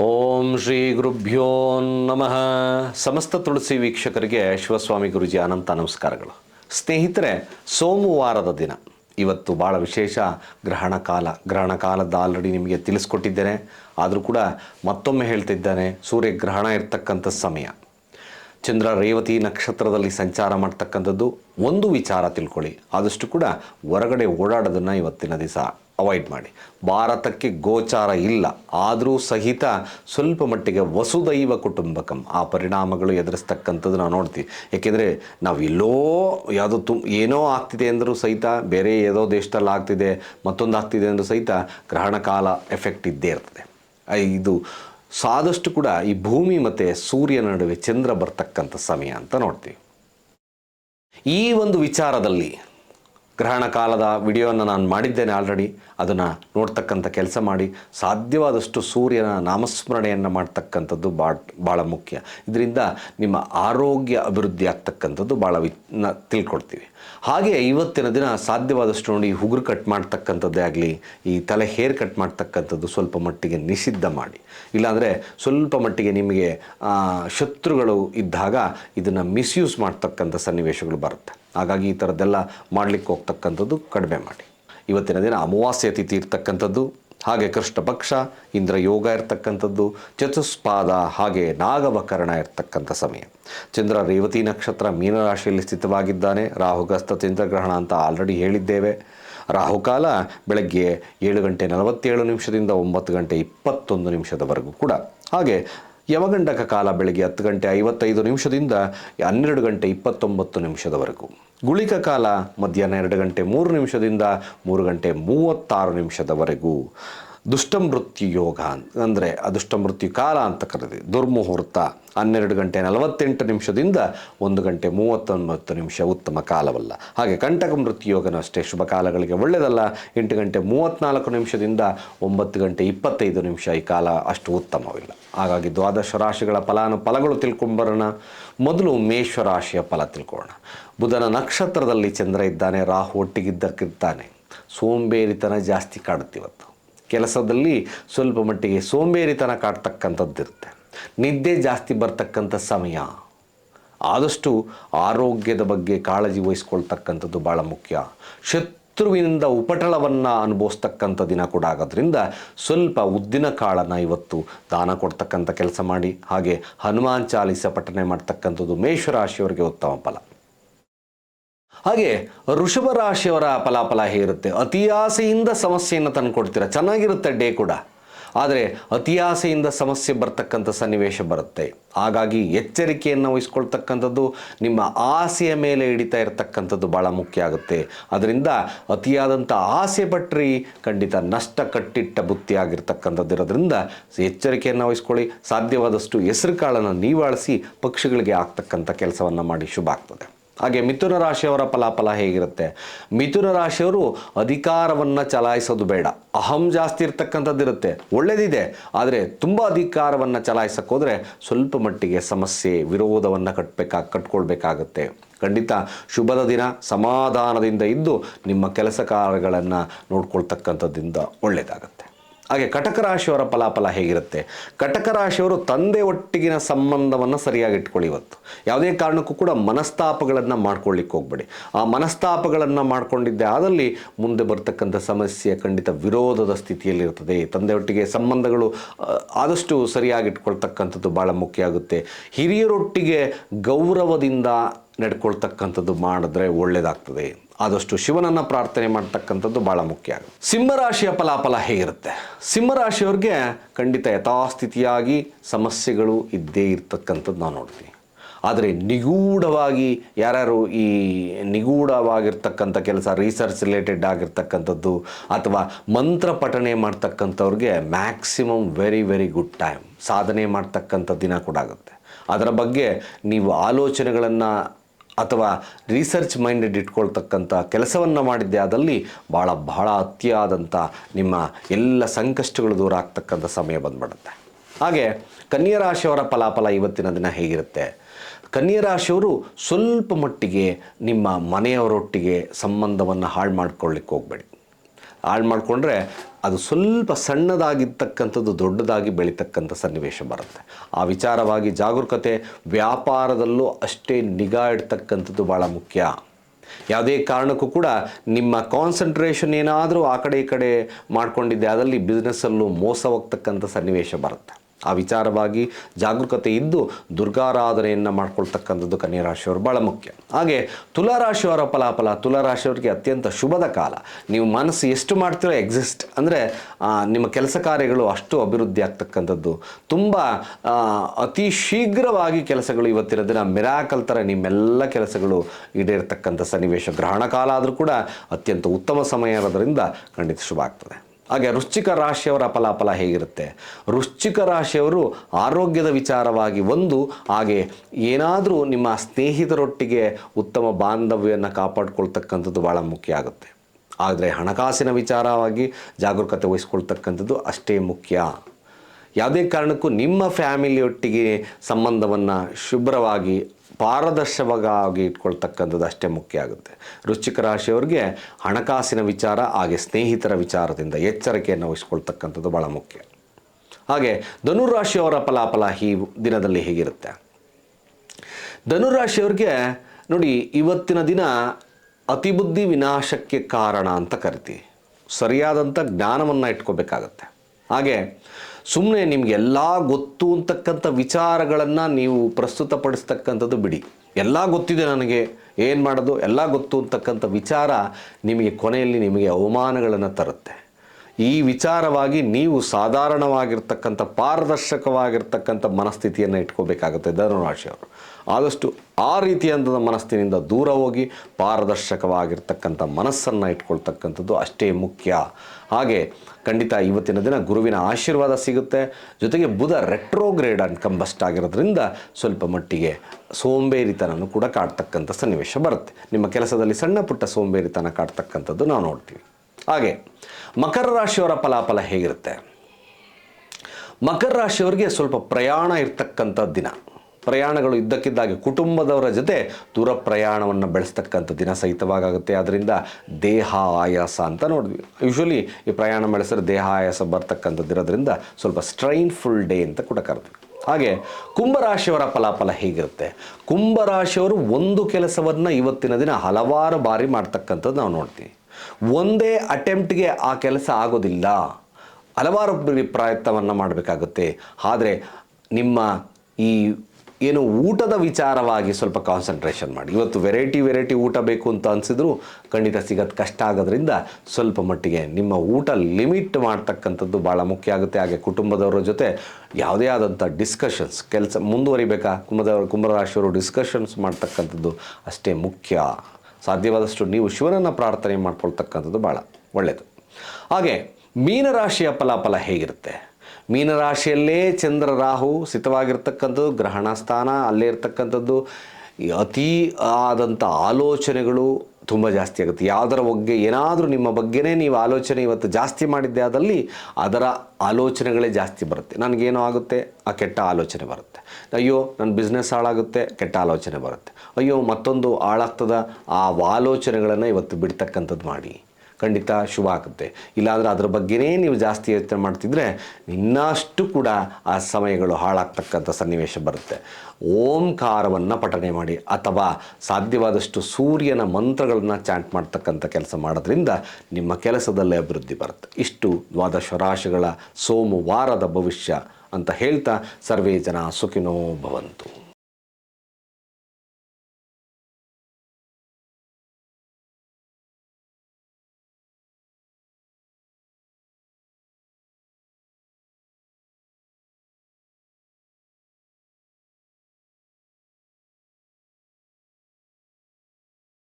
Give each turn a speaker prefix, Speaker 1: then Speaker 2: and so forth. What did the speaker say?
Speaker 1: ಓಂ ಶ್ರೀ ಗುರುಭ್ಯೋ ನಮಃ. ಸಮಸ್ತ ತುಳಸಿ ವೀಕ್ಷಕರಿಗೆ ಶಿವಸ್ವಾಮಿ ಗುರುಜಿ ಅನಂತ ನಮಸ್ಕಾರಗಳು. ಸ್ನೇಹಿತರೆ, ಸೋಮವಾರದ ದಿನ. ಇವತ್ತು ಭಾಳ ವಿಶೇಷ ಗ್ರಹಣ ಕಾಲ. ಗ್ರಹಣ ಕಾಲದ ಆಲ್ರೆಡಿ ನಿಮಗೆ ತಿಳಿಸ್ಕೊಟ್ಟಿದ್ದೇನೆ. ಆದರೂ ಕೂಡ ಮತ್ತೊಮ್ಮೆ ಹೇಳ್ತಿದ್ದೇನೆ, ಸೂರ್ಯಗ್ರಹಣ ಇರ್ತಕ್ಕಂಥ ಸಮಯ. ಚಂದ್ರ ರೇವತಿ ನಕ್ಷತ್ರದಲ್ಲಿ ಸಂಚಾರ ಮಾಡ್ತಕ್ಕಂಥದ್ದು ಒಂದು ವಿಚಾರ ತಿಳ್ಕೊಳ್ಳಿ. ಆದಷ್ಟು ಕೂಡ ಹೊರಗಡೆ ಓಡಾಡೋದನ್ನು ಇವತ್ತಿನ ದಿವಸ. ಅವಾಯ್ಡ್ ಮಾಡಿ. ಭಾರತಕ್ಕೆ ಗೋಚಾರ ಇಲ್ಲ. ಆದರೂ ಸಹಿತ ಸ್ವಲ್ಪ ಮಟ್ಟಿಗೆ ವಸುದೈವ ಕುಟುಂಬಕಂ. ಆ ಪರಿಣಾಮಗಳು ಎದುರಿಸ್ತಕ್ಕಂಥದ್ದು ನಾವು ನೋಡ್ತೀವಿ. ಏಕೆಂದರೆ ನಾವು ಎಲ್ಲೋ ಯಾವುದೋ ತುಂಬ ಏನೋ ಆಗ್ತಿದೆ ಅಂದರೂ ಸಹಿತ, ಬೇರೆ ಯಾವುದೋ ದೇಶದಲ್ಲಿ ಆಗ್ತಿದೆ, ಮತ್ತೊಂದು ಆಗ್ತಿದೆ ಅಂದರೂ ಸಹಿತ ಗ್ರಹಣ ಕಾಲ ಎಫೆಕ್ಟ್ ಇದ್ದೇ ಇರ್ತದೆ. ಇದು ಸಾದಷ್ಟು ಕೂಡ ಈ ಭೂಮಿ ಮತ್ತು ಸೂರ್ಯನ ನಡುವೆ ಚಂದ್ರ ಬರ್ತಕ್ಕಂಥ ಸಮಯ ಅಂತ ನೋಡ್ತೀವಿ. ಈ ಒಂದು ವಿಚಾರದಲ್ಲಿ ಗ್ರಹಣ ಕಾಲದ ವಿಡಿಯೋವನ್ನು ನಾನು ಮಾಡಿದ್ದೇನೆ ಆಲ್ರೆಡಿ ಅದನ್ನು ನೋಡ್ತಕ್ಕಂಥ ಕೆಲಸ ಮಾಡಿ ಸಾಧ್ಯವಾದಷ್ಟು ಸೂರ್ಯನ ನಾಮಸ್ಮರಣೆಯನ್ನು ಮಾಡ್ತಕ್ಕಂಥದ್ದು ಭಾಳ ಭಾಳ ಮುಖ್ಯ. ಇದರಿಂದ ನಿಮ್ಮ ಆರೋಗ್ಯ ಅಭಿವೃದ್ಧಿ ಆಗ್ತಕ್ಕಂಥದ್ದು ಭಾಳ ವಿ ತಿಳ್ಕೊಡ್ತೀವಿ ಹಾಗೆ ಇವತ್ತಿನ ದಿನ ಸಾಧ್ಯವಾದಷ್ಟು ನೋಡಿ ಹುಗುರು ಕಟ್ ಮಾಡ್ತಕ್ಕಂಥದ್ದೇ ಆಗಲಿ, ಈ ತಲೆ ಹೇರ್ ಕಟ್ ಮಾಡ್ತಕ್ಕಂಥದ್ದು ಸ್ವಲ್ಪ ಮಟ್ಟಿಗೆ ನಿಷಿದ್ಧ ಮಾಡಿ. ಇಲ್ಲಾಂದರೆ ಸ್ವಲ್ಪ ಮಟ್ಟಿಗೆ ನಿಮಗೆ ಶತ್ರುಗಳು ಇದ್ದಾಗ ಇದನ್ನು ಮಿಸ್ಯೂಸ್ ಮಾಡ್ತಕ್ಕಂಥ ಸನ್ನಿವೇಶಗಳು ಬರುತ್ತೆ. ಹಾಗಾಗಿ ಈ ಥರದ್ದೆಲ್ಲ ಮಾಡಲಿಕ್ಕೆ ಹೋಗ್ತಕ್ಕಂಥದ್ದು ಕಡಿಮೆ ಮಾಡಿ. ಇವತ್ತಿನ ದಿನ ಅಮಾವಾಸ್ಯ ತಿಥಿ ಇರ್ತಕ್ಕಂಥದ್ದು, ಹಾಗೆ ಕೃಷ್ಣ ಪಕ್ಷ, ಇಂದ್ರ ಯೋಗ ಇರ್ತಕ್ಕಂಥದ್ದು, ಚತುಷ್ಪಾದ ಹಾಗೆ ನಾಗವಕರಣ ಇರತಕ್ಕಂಥ ಸಮಯ. ಚಂದ್ರ ರೇವತಿ ನಕ್ಷತ್ರ ಮೀನರಾಶಿಯಲ್ಲಿ ಸ್ಥಿತವಾಗಿದ್ದಾನೆ. ರಾಹುಗಸ್ತ ಚಂದ್ರಗ್ರಹಣ ಅಂತ ಆಲ್ರೆಡಿ ಹೇಳಿದ್ದೇವೆ. ರಾಹುಕಾಲ ಬೆಳಗ್ಗೆ ಏಳು ಗಂಟೆ ನಲವತ್ತೇಳು ನಿಮಿಷದಿಂದ ಒಂಬತ್ತು ಗಂಟೆ ಇಪ್ಪತ್ತೊಂದು ನಿಮಿಷದವರೆಗೂ ಕೂಡ. ಹಾಗೆ ಯಮಗಂಡಕ ಕಾಲ ಬೆಳಗ್ಗೆ ಹತ್ತು ಗಂಟೆ ಐವತ್ತೈದು ನಿಮಿಷದಿಂದ ಹನ್ನೆರಡು ಗಂಟೆ ಇಪ್ಪತ್ತೊಂಬತ್ತು ನಿಮಿಷದವರೆಗೂ. ಗುಳಿಕ ಕಾಲ ಮಧ್ಯಾಹ್ನ ಎರಡು ಗಂಟೆ ಮೂರು ನಿಮಿಷದಿಂದ ಮೂರು ಗಂಟೆ ಮೂವತ್ತಾರು ನಿಮಿಷದವರೆಗೂ. ದುಷ್ಟಮೃತ್ಯು ಯೋಗ ಅಂದರೆ ಅದುಷ್ಟಮೃತ್ಯು ಕಾಲ ಅಂತ ಕರೆದಿದೆ. ದುರ್ಮುಹೂರ್ತ ಹನ್ನೆರಡು ಗಂಟೆ ನಲವತ್ತೆಂಟು ನಿಮಿಷದಿಂದ ಒಂದು ಗಂಟೆ ಮೂವತ್ತೊಂಬತ್ತು ನಿಮಿಷ ಉತ್ತಮ ಕಾಲವಲ್ಲ. ಹಾಗೆ ಕಂಟಕ ಮೃತ್ಯು ಯೋಗನೂ ಅಷ್ಟೇ ಶುಭ ಕಾಲಗಳಿಗೆ ಒಳ್ಳೆಯದಲ್ಲ. ಎಂಟು ಗಂಟೆ ಮೂವತ್ತ್ನಾಲ್ಕು ನಿಮಿಷದಿಂದ ಒಂಬತ್ತು ಗಂಟೆ ಇಪ್ಪತ್ತೈದು ನಿಮಿಷ ಈ ಕಾಲ ಅಷ್ಟು ಉತ್ತಮವಿಲ್ಲ. ಹಾಗಾಗಿ ದ್ವಾದಶ ರಾಶಿಗಳ ಫಲಾನು ಫಲಗಳು ತಿಳ್ಕೊಂಬರೋಣ. ಮೊದಲು ಮೇಷ ರಾಶಿಯ ಫಲ ತಿಳ್ಕೊಳ್ಳೋಣ. ಬುಧನ ನಕ್ಷತ್ರದಲ್ಲಿ ಚಂದ್ರ ಇದ್ದಾನೆ, ರಾಹು ಒಟ್ಟಿಗಿದ್ದಕ್ಕಿರ್ತಾನೆ. ಸೋಂಬೇರಿತನ ಜಾಸ್ತಿ ಕಾಡುತ್ತಿವತ್ತು. ಕೆಲಸದಲ್ಲಿ ಸ್ವಲ್ಪ ಮಟ್ಟಿಗೆ ಸೋಂಬೇರಿತನ ಕಾಡ್ತಕ್ಕಂಥದ್ದಿರುತ್ತೆ. ನಿದ್ದೆ ಜಾಸ್ತಿ ಬರ್ತಕ್ಕಂಥ ಸಮಯ. ಆದಷ್ಟು ಆರೋಗ್ಯದ ಬಗ್ಗೆ ಕಾಳಜಿ ವಹಿಸ್ಕೊಳ್ತಕ್ಕಂಥದ್ದು ಭಾಳ ಮುಖ್ಯ. ಶತ್ರುವಿನಿಂದ ಉಪಟಳವನ್ನು ಅನುಭವಿಸ್ತಕ್ಕಂಥ ದಿನ ಕೂಡ ಆಗೋದ್ರಿಂದ ಸ್ವಲ್ಪ ಉದ್ದಿನ ಕಾಳನ್ನು ಇವತ್ತು ದಾನ ಕೊಡ್ತಕ್ಕಂಥ ಕೆಲಸ ಮಾಡಿ. ಹಾಗೆ ಹನುಮಾನ್ ಚಾಲಿಸ ಪಠನೆ ಮಾಡ್ತಕ್ಕಂಥದ್ದು ಮೇಷರಾಶಿಯವರಿಗೆ ಉತ್ತಮ ಫಲ. ಹಾಗೆ ಋಷಭ ರಾಶಿಯವರ ಫಲಾಫಲ ಹೇಗಿರುತ್ತೆ ಅತಿಯಾಸೆಯಿಂದ ಸಮಸ್ಯೆಯನ್ನು ತಂದು ಕೊಡ್ತೀರ? ಚೆನ್ನಾಗಿರುತ್ತೆ ಡೇ ಕೂಡ. ಆದರೆ ಅತಿಯಾಸೆಯಿಂದ ಸಮಸ್ಯೆ ಬರ್ತಕ್ಕಂಥ ಸನ್ನಿವೇಶ ಬರುತ್ತೆ. ಹಾಗಾಗಿ ಎಚ್ಚರಿಕೆಯನ್ನು ವಹಿಸ್ಕೊಳ್ತಕ್ಕಂಥದ್ದು ನಿಮ್ಮ ಆಸೆಯ ಮೇಲೆ ಹಿಡಿತಾ ಇರತಕ್ಕಂಥದ್ದು ಭಾಳ ಮುಖ್ಯ ಆಗುತ್ತೆ. ಅದರಿಂದ ಅತಿಯಾದಂಥ ಆಸೆ ಪಟ್ರಿ ಖಂಡಿತ ನಷ್ಟ ಕಟ್ಟಿಟ್ಟ ಬುತ್ತಿ ಆಗಿರ್ತಕ್ಕಂಥದ್ದು ಇರೋದ್ರಿಂದ ಎಚ್ಚರಿಕೆಯನ್ನು ವಹಿಸ್ಕೊಳ್ಳಿ. ಸಾಧ್ಯವಾದಷ್ಟು ಹೆಸರು ಕಾಳನ್ನು ನೀವಾಳಿಸಿ ಪಕ್ಷಿಗಳಿಗೆ ಆಗ್ತಕ್ಕಂಥ ಕೆಲಸವನ್ನು ಮಾಡಿ. ಶುಭ ಆಗ್ತದೆ. ಹಾಗೆ ಮಿಥುನ ರಾಶಿಯವರ ಫಲಾಫಲ ಹೇಗಿರುತ್ತೆ? ಮಿಥುನ ರಾಶಿಯವರು ಅಧಿಕಾರವನ್ನು ಚಲಾಯಿಸೋದು ಬೇಡ. ಅಹಂ ಜಾಸ್ತಿ ಇರ್ತಕ್ಕಂಥದ್ದು ಇರುತ್ತೆ. ಒಳ್ಳೆಯದಿದೆ ಆದರೆ ತುಂಬ ಅಧಿಕಾರವನ್ನು ಚಲಾಯಿಸಕ್ಕೆ ಹೋದರೆ ಸ್ವಲ್ಪ ಮಟ್ಟಿಗೆ ಸಮಸ್ಯೆ, ವಿರೋಧವನ್ನು ಕಟ್ಟಬೇಕಾ ಕಟ್ಕೊಳ್ಬೇಕಾಗತ್ತೆ. ಖಂಡಿತ ಶುಭದ ದಿನ, ಸಮಾಧಾನದಿಂದ ಇದ್ದು ನಿಮ್ಮ ಕೆಲಸ ಕಾರ್ಯಗಳನ್ನು ನೋಡ್ಕೊಳ್ತಕ್ಕಂಥದ್ದಿಂದ ಒಳ್ಳೆಯದಾಗತ್ತೆ ಹಾಗೆ ಕಟಕ ರಾಶಿಯವರ ಫಲಾಫಲ ಹೇಗಿರುತ್ತೆ? ಕಟಕ ರಾಶಿಯವರು ತಂದೆ ಒಟ್ಟಿಗಿನ ಸಂಬಂಧವನ್ನು ಸರಿಯಾಗಿ ಇಟ್ಕೊಳ್ಳಿ ಇವತ್ತು. ಯಾವುದೇ ಕಾರಣಕ್ಕೂ ಕೂಡ ಮನಸ್ತಾಪಗಳನ್ನು ಮಾಡ್ಕೊಳ್ಳಿಕ್ಕೆ ಹೋಗ್ಬೇಡಿ. ಆ ಮನಸ್ತಾಪಗಳನ್ನು ಮಾಡ್ಕೊಂಡಿದ್ದೆ ಆದಲ್ಲಿ ಮುಂದೆ ಬರ್ತಕ್ಕಂಥ ಸಮಸ್ಯೆ ಖಂಡಿತ ವಿರೋಧದ ಸ್ಥಿತಿಯಲ್ಲಿರ್ತದೆ ತಂದೆ ಒಟ್ಟಿಗೆ ಸಂಬಂಧಗಳು ಆದಷ್ಟು ಸರಿಯಾಗಿ ಇಟ್ಕೊಳ್ತಕ್ಕಂಥದ್ದು ಭಾಳ ಮುಖ್ಯ ಆಗುತ್ತೆ. ಹಿರಿಯರೊಟ್ಟಿಗೆ ಗೌರವದಿಂದ ನಡ್ಕೊಳ್ತಕ್ಕಂಥದ್ದು ಮಾಡಿದ್ರೆ ಒಳ್ಳೆಯದಾಗ್ತದೆ ಆದಷ್ಟು ಶಿವನನ್ನು ಪ್ರಾರ್ಥನೆ ಮಾಡ್ತಕ್ಕಂಥದ್ದು ಭಾಳ ಮುಖ್ಯ. ಸಿಂಹರಾಶಿಯ ಫಲಾಫಲ ಹೇಗಿರುತ್ತೆ? ಸಿಂಹರಾಶಿಯವ್ರಿಗೆ ಖಂಡಿತ ಯಥಾಸ್ಥಿತಿಯಾಗಿ ಸಮಸ್ಯೆಗಳು ಇದ್ದೇ ಇರ್ತಕ್ಕಂಥದ್ದು ನಾವು ನೋಡ್ತೀವಿ ಆದರೆ ನಿಗೂಢವಾಗಿ ಯಾರ್ಯಾರು ಈ ನಿಗೂಢವಾಗಿರ್ತಕ್ಕಂಥ ಕೆಲಸ ರಿಸರ್ಚ್ ರಿಲೇಟೆಡ್ ಆಗಿರ್ತಕ್ಕಂಥದ್ದು ಅಥವಾ ಮಂತ್ರ ಪಠಣೆ ಮಾಡ್ತಕ್ಕಂಥವ್ರಿಗೆ maximum very very good time ಸಾಧನೆ ಮಾಡ್ತಕ್ಕಂಥ ದಿನ ಕೂಡ ಆಗುತ್ತೆ. ಅದರ ಬಗ್ಗೆ ನೀವು ಆಲೋಚನೆಗಳನ್ನು ಅಥವಾ ರಿಸರ್ಚ್ ಮೈಂಡೆಡ್ ಇಟ್ಕೊಳ್ತಕ್ಕಂಥ ಕೆಲಸವನ್ನು ಮಾಡಿದ್ದೆ, ಆದಲ್ಲಿ ಭಾಳ ಬಹಳ ಅತಿಯಾದಂಥ ನಿಮ್ಮ ಎಲ್ಲ ಸಂಕಷ್ಟಗಳು ದೂರ ಆಗ್ತಕ್ಕಂಥ ಸಮಯ ಬಂದ್ಬಿಡುತ್ತೆ. ಹಾಗೆ ಕನ್ಯಾ ರಾಶಿಯವರ ಫಲಾಫಲ ಇವತ್ತಿನ ದಿನ ಹೇಗಿರುತ್ತೆ? ಕನ್ಯಾ ರಾಶಿಯವರು ಸ್ವಲ್ಪ ಮಟ್ಟಿಗೆ ನಿಮ್ಮ ಮನೆಯವರೊಟ್ಟಿಗೆ ಸಂಬಂಧವನ್ನು ಹಾಳು ಮಾಡ್ಕೊಳ್ಳಿಕ್ಕೆ ಹೋಗಬೇಡಿ. ಹಾಳು ಮಾಡಿಕೊಂಡ್ರೆ ಅದು ಸ್ವಲ್ಪ ಸಣ್ಣದಾಗಿರ್ತಕ್ಕಂಥದ್ದು ದೊಡ್ಡದಾಗಿ ಬೆಳೀತಕ್ಕಂಥ ಸನ್ನಿವೇಶ ಬರುತ್ತೆ. ಆ ವಿಚಾರವಾಗಿ ಜಾಗರೂಕತೆ ವ್ಯಾಪಾರದಲ್ಲೂ ಅಷ್ಟೇ ನಿಗಾ ಇಡ್ತಕ್ಕಂಥದ್ದು ಭಾಳ ಮುಖ್ಯ. ಯಾವುದೇ ಕಾರಣಕ್ಕೂ ಕೂಡ ನಿಮ್ಮ ಕಾನ್ಸಂಟ್ರೇಷನ್ ಏನಾದರೂ ಆ ಕಡೆ ಈ ಕಡೆ ಮಾಡ್ಕೊಂಡಿದ್ದೆ, ಅದರಲ್ಲಿ ಬಿಸ್ನೆಸ್ಸಲ್ಲೂ ಮೋಸ ಹೋಗ್ತಕ್ಕಂಥ ಸನ್ನಿವೇಶ ಬರುತ್ತೆ. ಆ ವಿಚಾರವಾಗಿ ಜಾಗರೂಕತೆ ಇದ್ದು ದುರ್ಗಾರಾಧನೆಯನ್ನು ಮಾಡ್ಕೊಳ್ತಕ್ಕಂಥದ್ದು ಕನ್ಯಾ ರಾಶಿಯವರು ಭಾಳ ಮುಖ್ಯ. ಹಾಗೆ ತುಲಾರಾಶಿಯವರ ಫಲಾಫಲ ತುಲಾರಾಶಿಯವರಿಗೆ ಅತ್ಯಂತ ಶುಭದ ಕಾಲ. ನೀವು ಮನಸ್ಸು ಎಷ್ಟು ಮಾಡ್ತೀರೋ ಎಕ್ಸಿಸ್ಟ್ ಅಂದರೆ ನಿಮ್ಮ ಕೆಲಸ ಕಾರ್ಯಗಳು ಅಷ್ಟು ಅಭಿವೃದ್ಧಿ ಆಗ್ತಕ್ಕಂಥದ್ದು. ತುಂಬ ಅತಿ ಶೀಘ್ರವಾಗಿ ಕೆಲಸಗಳು ಇವತ್ತಿನ ದಿನ ಮಿರಾಕಲ್ ಥರ ನಿಮ್ಮೆಲ್ಲ ಕೆಲಸಗಳು ಈಡೇರ್ತಕ್ಕಂಥ ಸನ್ನಿವೇಶ ಗ್ರಹಣ ಕಾಲ ಆದರೂ ಕೂಡ ಅತ್ಯಂತ ಉತ್ತಮ ಸಮಯ ಇರೋದರಿಂದ ಖಂಡಿತ ಶುಭ ಆಗ್ತದೆ. ಹಾಗೆ ರುಚಿಕ ರಾಶಿಯವರ ಫಲಾಫಲ ಹೇಗಿರುತ್ತೆ? ರುಚಿಕ ರಾಶಿಯವರು ಆರೋಗ್ಯದ ವಿಚಾರವಾಗಿ ಒಂದು, ಹಾಗೆ ಏನಾದರೂ ನಿಮ್ಮ ಸ್ನೇಹಿತರೊಟ್ಟಿಗೆ ಉತ್ತಮ ಬಾಂಧವ್ಯವನ್ನು ಕಾಪಾಡಿಕೊಳ್ತಕ್ಕಂಥದ್ದು ಭಾಳ ಮುಖ್ಯ ಆಗುತ್ತೆ. ಆದರೆ ಹಣಕಾಸಿನ ವಿಚಾರವಾಗಿ ಜಾಗರೂಕತೆ ವಹಿಸ್ಕೊಳ್ತಕ್ಕಂಥದ್ದು ಅಷ್ಟೇ ಮುಖ್ಯ. ಯಾವುದೇ ಕಾರಣಕ್ಕೂ ನಿಮ್ಮ ಫ್ಯಾಮಿಲಿಯೊಟ್ಟಿಗೆ ಸಂಬಂಧವನ್ನು ಶುಭ್ರವಾಗಿ ಪಾರದರ್ಶಕವಾಗಿ ಇಟ್ಕೊಳ್ತಕ್ಕಂಥದ್ದು ಅಷ್ಟೇ ಮುಖ್ಯ ಆಗುತ್ತೆ. ವೃಶ್ಚಿಕ ರಾಶಿಯವ್ರಿಗೆ ಹಣಕಾಸಿನ ವಿಚಾರ, ಹಾಗೆ ಸ್ನೇಹಿತರ ವಿಚಾರದಿಂದ ಎಚ್ಚರಿಕೆಯನ್ನು ವಹಿಸ್ಕೊಳ್ತಕ್ಕಂಥದ್ದು ಭಾಳ ಮುಖ್ಯ. ಹಾಗೆ ಧನುರಾಶಿಯವರ ಫಲಾಫಲ ಈ ದಿನದಲ್ಲಿ ಹೇಗಿರುತ್ತೆ? ಧನುರಾಶಿಯವ್ರಿಗೆ ನೋಡಿ, ಇವತ್ತಿನ ದಿನ ಅತಿಬುದ್ಧಿ ವಿನಾಶಕ್ಕೆ ಕಾರಣ ಅಂತ ಕರಿತೀವಿ. ಸರಿಯಾದಂಥ ಜ್ಞಾನವನ್ನು ಇಟ್ಕೋಬೇಕಾಗತ್ತೆ. ಹಾಗೆ ಸುಮ್ಮನೆ ನಿಮಗೆಲ್ಲ ಗೊತ್ತು ಅಂತಕ್ಕಂಥ ವಿಚಾರಗಳನ್ನು ನೀವು ಪ್ರಸ್ತುತಪಡಿಸ್ತಕ್ಕಂಥದ್ದು ಬಿಡಿ. ಎಲ್ಲ ಗೊತ್ತಿದೆ ನನಗೆ, ಏನು ಮಾಡೋದು, ಎಲ್ಲ ಗೊತ್ತು ಅಂತಕ್ಕಂಥ ವಿಚಾರ ನಿಮಗೆ ಕೊನೆಯಲ್ಲಿ ನಿಮಗೆ ಅವಮಾನಗಳನ್ನು ತರುತ್ತೆ. ಈ ವಿಚಾರವಾಗಿ ನೀವು ಸಾಧಾರಣವಾಗಿರ್ತಕ್ಕಂಥ ಪಾರದರ್ಶಕವಾಗಿರ್ತಕ್ಕಂಥ ಮನಸ್ಥಿತಿಯನ್ನು ಇಟ್ಕೋಬೇಕಾಗುತ್ತೆ ಧನುರಾಶಿಯವರು ಆದಷ್ಟು ಆ ರೀತಿಯಾದ ಮನಸ್ಸಿನಿಂದ ದೂರ ಹೋಗಿ ಪಾರದರ್ಶಕವಾಗಿರ್ತಕ್ಕಂಥ ಮನಸ್ಸನ್ನು ಇಟ್ಕೊಳ್ತಕ್ಕಂಥದ್ದು ಅಷ್ಟೇ ಮುಖ್ಯ. ಹಾಗೆ ಖಂಡಿತ ಇವತ್ತಿನ ದಿನ ಗುರುವಿನ ಆಶೀರ್ವಾದ ಸಿಗುತ್ತೆ. ಜೊತೆಗೆ ಬುಧ ರೆಟ್ರೋಗ್ರೇಡ್ ಅಂಡ್ ಕಂಬಸ್ಟ್ ಆಗಿರೋದ್ರಿಂದ ಸ್ವಲ್ಪ ಮಟ್ಟಿಗೆ ಸೋಂಬೇರಿತನನ್ನು ಕೂಡ ಕಾಡ್ತಕ್ಕಂಥ ಸನ್ನಿವೇಶ ಬರುತ್ತೆ. ನಿಮ್ಮ ಕೆಲಸದಲ್ಲಿ ಸಣ್ಣ ಪುಟ್ಟ ಸೋಂಬೇರಿತನ ಕಾಡ್ತಕ್ಕಂಥದ್ದು ನಾವು ನೋಡ್ತೀವಿ. ಹಾಗೆ, ಮಕರ ರಾಶಿಯವರ ಫಲಾಫಲ ಹೇಗಿರುತ್ತೆ? ಮಕರ ರಾಶಿಯವರಿಗೆ ಸ್ವಲ್ಪ ಪ್ರಯಾಣ ಇರ್ತಕ್ಕಂಥ ದಿನ. ಪ್ರಯಾಣಗಳು ಇದ್ದಕ್ಕಿದ್ದಾಗೆ ಕುಟುಂಬದವರ ಜೊತೆ ದೂರ ಪ್ರಯಾಣವನ್ನು ಬೆಳೆಸ್ತಕ್ಕಂಥ ದಿನ ಸಹಿತವಾಗುತ್ತೆ ಅದರಿಂದ ದೇಹ ಆಯಾಸ ಅಂತ ನೋಡಿದ್ವಿ. ಯೂಶ್ವಲಿ ಈ ಪ್ರಯಾಣ ಬೆಳೆಸಿದ್ರೆ ದೇಹ ಆಯಾಸ ಬರ್ತಕ್ಕಂಥದ್ದು ಇರೋದ್ರಿಂದ ಸ್ವಲ್ಪ ಸ್ಟ್ರೈನ್ಫುಲ್ ಡೇ ಅಂತ ಕೂಡ ಕರೆದ್ವಿ. ಹಾಗೆ ಕುಂಭರಾಶಿಯವರ ಫಲಾಫಲ ಹೇಗಿರುತ್ತೆ? ಕುಂಭರಾಶಿಯವರು ಒಂದು ಕೆಲಸವನ್ನು ಇವತ್ತಿನ ದಿನ ಹಲವಾರು ಬಾರಿ ಮಾಡ್ತಕ್ಕಂಥದ್ದು ನಾವು ನೋಡ್ತೀವಿ. ಒಂದೇ ಅಟೆಂಪ್ಟ್ಗೆ ಆ ಕೆಲಸ ಆಗೋದಿಲ್ಲ. ಹಲವಾರು ಪ್ರಯತ್ನವನ್ನು ಮಾಡಬೇಕಾಗುತ್ತೆ. ಆದರೆ ನಿಮ್ಮ ಈ ಏನು ಊಟದ ವಿಚಾರವಾಗಿ ಸ್ವಲ್ಪ ಕಾನ್ಸಂಟ್ರೇಷನ್ ಮಾಡಿ. ಇವತ್ತು ವೆರೈಟಿ ವೆರೈಟಿ ಊಟ ಬೇಕು ಅಂತ ಅನಿಸಿದ್ರು ಖಂಡಿತ ಸಿಗೋದು ಕಷ್ಟ ಆಗೋದ್ರಿಂದ ಸ್ವಲ್ಪ ಮಟ್ಟಿಗೆ ನಿಮ್ಮ ಊಟ ಲಿಮಿಟ್ ಮಾಡ್ತಕ್ಕಂಥದ್ದು ಭಾಳ ಮುಖ್ಯ ಆಗುತ್ತೆ. ಹಾಗೆ ಕುಟುಂಬದವರ ಜೊತೆ ಯಾವುದೇ ಆದಂಥ ಡಿಸ್ಕಷನ್ಸ್ ಕೆಲಸ ಮುಂದುವರಿಬೇಕಾ? ಕುಂಭದವರು ಕುಂಭರಾಶಿಯವರು ಡಿಸ್ಕಷನ್ಸ್ ಮಾಡ್ತಕ್ಕಂಥದ್ದು ಅಷ್ಟೇ ಮುಖ್ಯ. ಸಾಧ್ಯವಾದಷ್ಟು ನೀವು ಶಿವನನ್ನು ಪ್ರಾರ್ಥನೆ ಮಾಡ್ಕೊಳ್ತಕ್ಕಂಥದ್ದು ಭಾಳ ಒಳ್ಳೆಯದು ಹಾಗೆ ಮೀನರಾಶಿಯ ಫಲಾಫಲ ಹೇಗಿರುತ್ತೆ? ಮೀನರಾಶಿಯಲ್ಲೇ ಚಂದ್ರ ರಾಹು ಸ್ಥಿತವಾಗಿರ್ತಕ್ಕಂಥದ್ದು, ಗ್ರಹಣ ಸ್ಥಾನ ಅಲ್ಲೇ ಇರ್ತಕ್ಕಂಥದ್ದು ಅತೀ ಆದಂಥ ಆಲೋಚನೆಗಳು ತುಂಬ ಜಾಸ್ತಿ ಆಗುತ್ತೆ. ಯಾವುದರ ಬಗ್ಗೆ ಏನಾದರೂ ನಿಮ್ಮ ಬಗ್ಗೆನೇ ನೀವು ಆಲೋಚನೆ ಇವತ್ತು ಜಾಸ್ತಿ ಮಾಡಿದ್ದೆ ಆದಲ್ಲಿ ಅದರ ಆಲೋಚನೆಗಳೇ ಜಾಸ್ತಿ ಬರುತ್ತೆ. ನನಗೇನೋ ಆಗುತ್ತೆ, ಆ ಕೆಟ್ಟ ಆಲೋಚನೆ ಬರುತ್ತೆ. ಅಯ್ಯೋ ನನ್ನ ಬಿಸ್ನೆಸ್ ಹಾಳಾಗುತ್ತೆ, ಕೆಟ್ಟ ಆಲೋಚನೆ ಬರುತ್ತೆ. ಅಯ್ಯೋ, ಮತ್ತೊಂದು ಹಾಳಾಗ್ತದ, ಆ ಆಲೋಚನೆಗಳನ್ನು ಇವತ್ತು ಬಿಡ್ತಕ್ಕಂಥದ್ದು ಮಾಡಿ. ಖಂಡಿತ ಶುಭ ಆಗುತ್ತೆ. ಇಲ್ಲಾಂದರೆ ಅದ್ರ ಬಗ್ಗೆನೇ ನೀವು ಜಾಸ್ತಿ ಯೋಚನೆ ಮಾಡ್ತಿದ್ರೆ ಇನ್ನಷ್ಟು ಕೂಡ ಆ ಸಮಯಗಳು ಹಾಳಾಗ್ತಕ್ಕಂಥ ಸನ್ನಿವೇಶ ಬರುತ್ತೆ. ಓಂಕಾರವನ್ನು ಪಠನೆ ಮಾಡಿ ಅಥವಾ ಸಾಧ್ಯವಾದಷ್ಟು ಸೂರ್ಯನ ಮಂತ್ರಗಳನ್ನು ಚಾಂಟ್ ಮಾಡ್ತಕ್ಕಂಥ ಕೆಲಸ ಮಾಡೋದ್ರಿಂದ ನಿಮ್ಮ ಕೆಲಸದಲ್ಲೇ ಅಭಿವೃದ್ಧಿ ಬರುತ್ತೆ. ಇಷ್ಟು ದ್ವಾದಶ ರಾಶಿಗಳ ಸೋಮವಾರದ ಭವಿಷ್ಯ ಅಂತ ಹೇಳ್ತಾ ಸರ್ವೇ ಜನ ಸುಖಿನೋ ಭವಂತು.